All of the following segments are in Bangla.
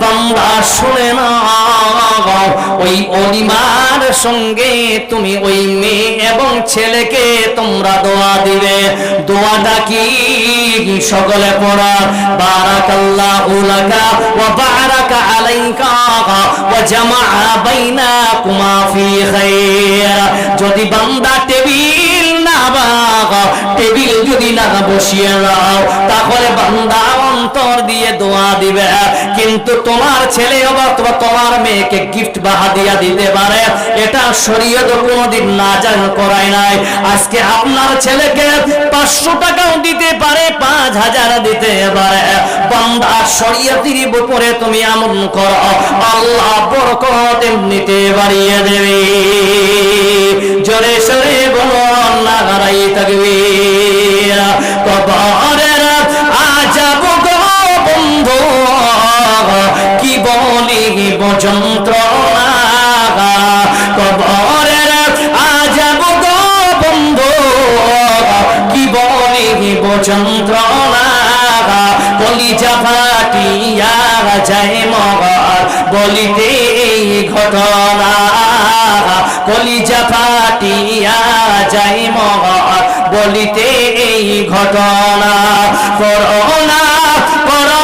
বান্দা শুনে না ওই অলিমার সঙ্গে তুমি ওই মেয়ে এবং ছেলেকে তোমরা দোয়া দিবে। দোয়াটা কি? সকলে পড়া, বারাকাল্লাহু লাকা ওয়া বারাকা আলাইকা বাইনাকুমা ফি খাইর। যদি বান্দা টেবিল না টেবিল যদি না বসিয়ে নাও তাহলে বান্দা অন্তর দিয়ে দোয়া দিবে। কিন্তু তোমার ছেলে অথবা তোমার মেয়েকে গিফট বা হাদিয়া দিতে পারে। এটা শরীয়ত কোনোদিন না জান করায় নাই। আজকে আপনার ছেলেকে পাঁচশো টাকাও দিতে পারে, পাঁচ হাজার দিতে পারে। বান্দা, শরীয়তির উপরে তুমি এমন করো। আল্লাহ বরকত এমনিতে বাড়িয়ে দেবে। জোরে সরে বলো, আল্লাহ হারাই থাকবে কবরের বলিব যন্ত্রণা কবরের আজাব গো বন্ধু, কি বলিব যন্ত্রণা কলিজা ফাটিয়া যায় মগার বলিতে এই ঘটনা। কলিজা ফাটিয়া যায় মগার বলিতে এই ঘটনা। করোনা করোনা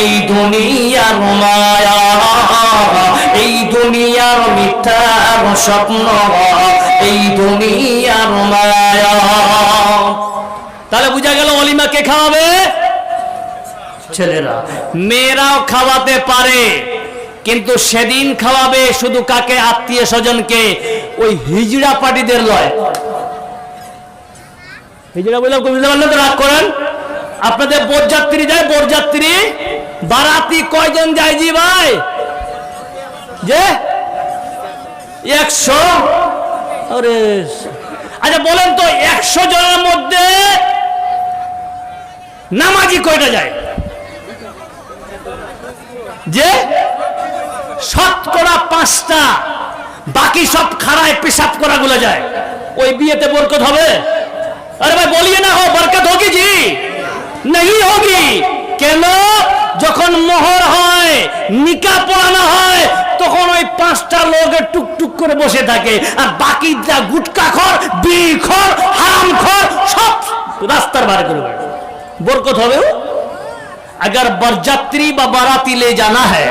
এই দুনিয়ার মায়া, এই দুনিয়ার মিথ্যা স্বপ্ন এই দুনিয়ার মায়া। তাহলে বুঝা গেল অলিমা কে খাওয়াবে? ছেলেরা, মেয়েরাও খাওয়াতে পারে, কিন্তু সেদিন খাওয়াবে শুধু কাকে? আত্মীয় স্বজনকে। ওই হিজড়া পার্টিদের লয়। হিজড়া বলে বুঝতে পারলেন তো? রাগ করেন? আপনাদের বরযাত্রী যায়, বরযাত্রী? বারাতি কয়জন যায় জি ভাই? যে? একশো? আচ্ছা বলেন তো, একশো জনের মধ্যে নামাজি কয়টা যায়? যে? শতকরা পাঁচটা, বাকি সব খারায় পেশাব করা গুলো যায়। ওই বিয়েতে বরকত হবে? नहीं होगी কেন যখন মোহর হয় নিকা পড়ানো হয় তখন ওই পাঁচটা লোক টুকটুক করে বসে থাকে আর বাকি যা গুটকা খর বিড়ি খর হারাম খর সব রাস্তার বার করে বেড়ায়। বরকত হবে अगर बरजात्री व बाराती ले जाना है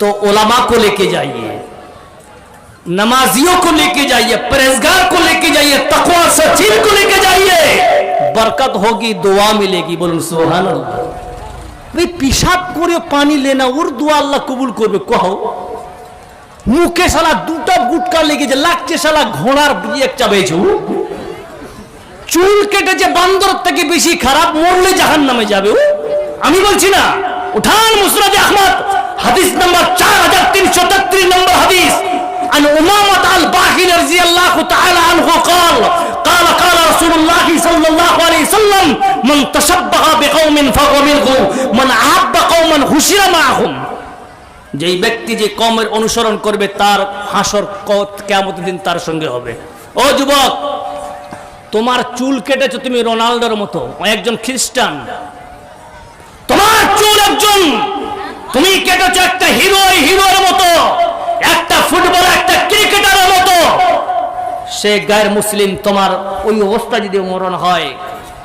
तो ओलामा को लेके जाइए नमाजियों को लेके जाइए परहेजगार को लेके जाइए तकवा सचिन को लेके जाइए बरकत होगी दुआ मिलेगी बोलून सुहान अल्लाह ভাই পিসাব করে পানি লেনা ওর দোয়া আল্লাহ কবুল করবে কহ মুখে শালা দুটো গুটকা লেগেছে লাগছে শালা ঘোড়ার এক চাবেছে ও। চুল কেটেছে বান্দর থেকে বেশি খারাপ মরলে জাহান নামে যাবে ও। আমি বলছি না উঠান মুসরাদ আহমদ হাদিস নাম্বার চার হাজার তিনশো তেত্রিশ নম্বর হাদিস عن أمامة الباهلي رضي الله تعالى عنه قال قال قال رسول الله صلى الله عليه وسلم من تشبه بقوم فهو منهم من أحب قوما حشر معهم যেই ব্যক্তি যে কমের অনুসরণ করবে তার হাসর কেমন দিন তার সঙ্গে হবে ও যুবক তোমার চুল কেটেছো তুমি রোনাল্ডোর মতো ও একজন খ্রিস্টান তোমার চুল একজন তুমি কেটেছো একটা হিরো হিরোর মতো একটা ফুটবল একটা ক্রিকেটারের মতো। সে গায়ের মুসলিম, তোমার ওই অবস্থা যদি মরণ হয়,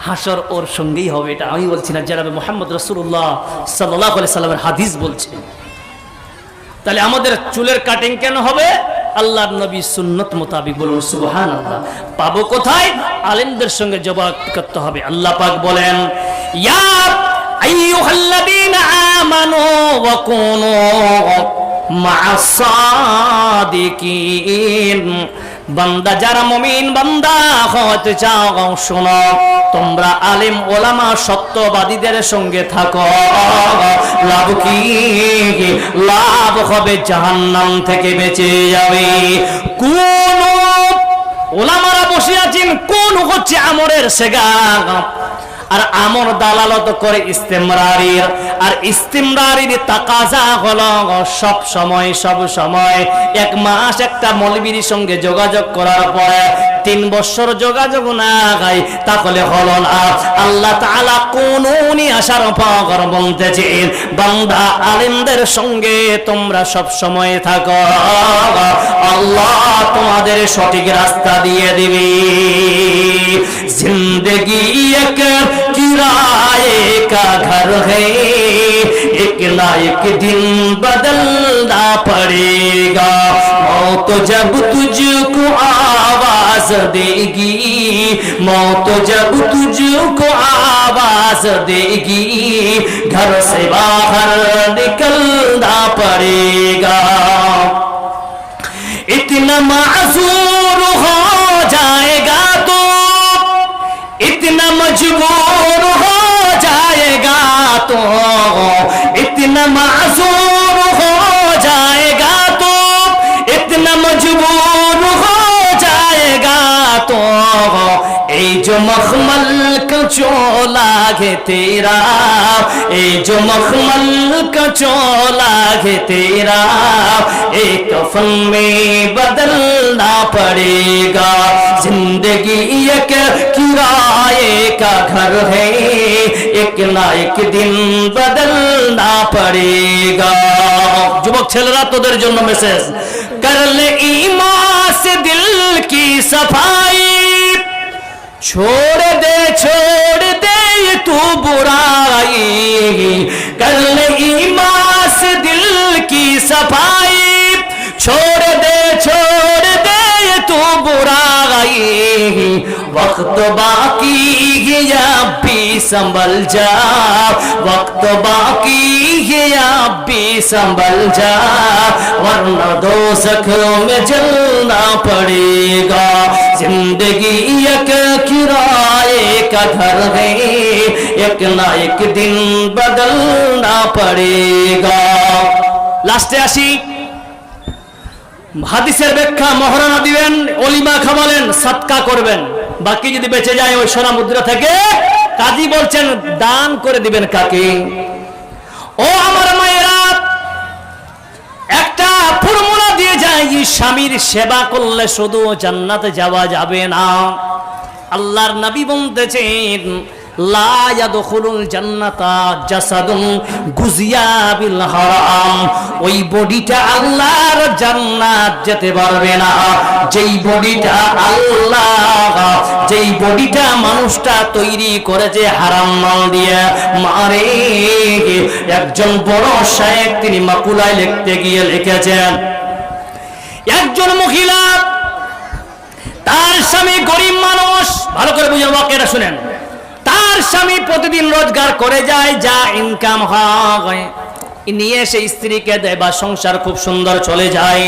হাসর ওর সঙ্গেই হবে এটা আমি বলছি না। জানাবে মোহাম্মদ রসুল্লাহ সাল্লাহ সাল্লামের হাদিস বলছে। তাহলে আমাদের চুলের কাটিং কেন হবে? আল্লাহর নবী সুন্নত মোতাবিক বলুন সুবহান আল্লাহ পাবো কোথায়? আলেমদের সঙ্গে জবাব করতে হবে। আল্লাহ পাক বলেন, ইয়া আইয়ুহাল্লাযীনা আমানু ওয়া বান্দা যারা মমিন, বান্দা হতে চাও, শোনো, তোমরা আলিম, ওলামা, সত্যবাদীদের সঙ্গে থাকো। লাভ কি? লাভ হবে জাহান্নাম থেকে বেঁচে যাবে। কোন ওলামারা বসে আছেন, কোন হচ্ছে আমরের সেগা আর আমর দালালত করে ইস্তেমরারির, আর ইস্তেমরারির তাকাজা হল সব সময় সব সময়। এক মাস একটা মলবির সঙ্গে যোগাযোগ করার পরে তিন বছর যোগাযোগ না গাই তাহলে হল না। আল্লাহ তালা কোন আসার পর বলতেছেন, বান্দা আলিমদের সঙ্গে তোমরা সব সময় থাকো, আল্লাহ তোমাদের সঠিক রাস্তা দিয়ে দিবি। জিন্দগি এক किराए का घर है। एक एक दिन बदलना पड़ेगा। मौत जब तुझको आवाज़ देगी, मौत जब तुझको आवाज़ देगी, घर से बाहर निकलना पड़ेगा। इतना माजूर हो इतना मजबूर हो जाएगा तो इतना माजूर हो जाएगा तो इतना मजबूर हो जाएगा तो এই जो मखमल का चोला है तेरा ए जो मखमल का चोला है तेरा एक कफन में बदलना पड़ेगा जिंदगी एक किराए का घर है एक ना एक दिन बदलना पड़ेगा যুবক ছেলেরা তোদের জন্য মেসেজ করলে ইমা से दिल की सफाई छोड़ दे छोड़ दे तू बुराई। कर ले ईमान दिल की सफ़ाई। छोड़ दे छोड़ दे तू बुराई। वक्त बाकी है या भी संभल जा। वक्त बाकी है या भी संभल जा। वरना दो में जलना पड़ेगा जिंदगी एक किराए का घर है एक ना एक दिन बदलना पड़ेगा লাস্টে আসি হাদিসের ব্যাখ্যা মহারণা দিবেন অলিমা খামালেন সৎকা করবেন বাকি যদি বেঁচে যায় ওই সোনা মুদ্রা থেকে কাজী বলছেন দান করে দিবেন কাকে ও আমার মায়েরা একটা ফর্মুলা দিয়ে যায় স্বামীর সেবা করলে শুধু জান্নাতে যাওয়া যাবে না। আল্লাহর নবী বলতেছেন মানুষটা তৈরি করেছে হারাম মাল দিয়ে, মারে। একজন বড় সাহেব তিনি মাকুলায় লিখতে গিয়ে লিখেছেন, একজন মহিলা, তার স্বামী গরিব মানুষ। ভালো করে বুঝেন বাক্যটা শুনেন। স্বামী প্রতিদিন রোজগার করে যায়, যা ইনকাম হয়। নিয়ে সে স্ত্রীকে দেয় বা সংসার খুব সুন্দর চলে যায়।